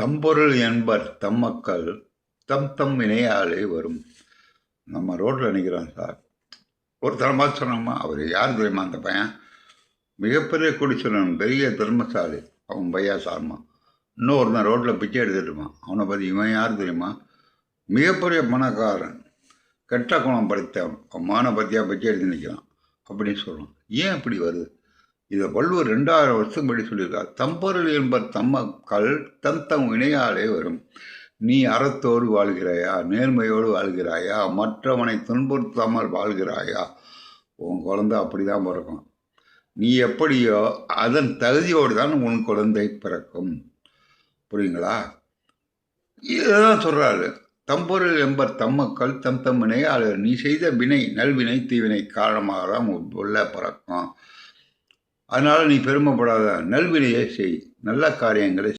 தம்பொருள் என்பர் தம் மக்கள் தம் தம் வினையாலே வரும். நம்ம ரோட்டில் நிற்கிறோம் சார். ஒரு தரமாக சொன்னோமா? அவர் யார் தெரியுமா அந்த பையன்? மிகப்பெரிய குடிச்சனன் பெரிய தர்மசாலி அவன் பையா சார்மா. இன்னொருத்தன் ரோட்டில் பிச்சை எடுத்துட்டுமான் அவனை பற்றி இவன் யார் தெரியுமா? மிகப்பெரிய பணக்காரன். கெட்ட குணம் படைத்தவன். அவன் மானை பற்றியாக பிச்சை எடுத்து நிற்கிறான் அப்படின்னு சொல்கிறான் ஏன் இப்படி வருது? இதை வள்ளுவர் ரெண்டாயிரம் வருஷம் படி சொல்லியிருக்கார். தம்பொருள் என்பர் தம்மக்கள் தம் தம் வினையாலே வரும். நீ அறத்தோடு வாழ்கிறாயா நேர்மையோடு வாழ்கிறாயா மற்றவனை துன்புறுத்தாமல் வாழ்கிறாயா? உன் குழந்தை அப்படி தான் பிறக்கும். நீ எப்படியோ அதன் தகுதியோடு தான் உன் குழந்தை பிறக்கும். புரியுங்களா? இதுதான் சொல்கிறாரு தம்பொருள் என்பர் தம்மக்கள் தம் தம் வினையாலே நீ செய்த வினை நல்வினை தீவினை காரணமாக தான் உன் உள்ள பிறக்கும். அதனால் நீ பெருமைப்படாத. நல்வினையை செய். நல்ல காரியங்களை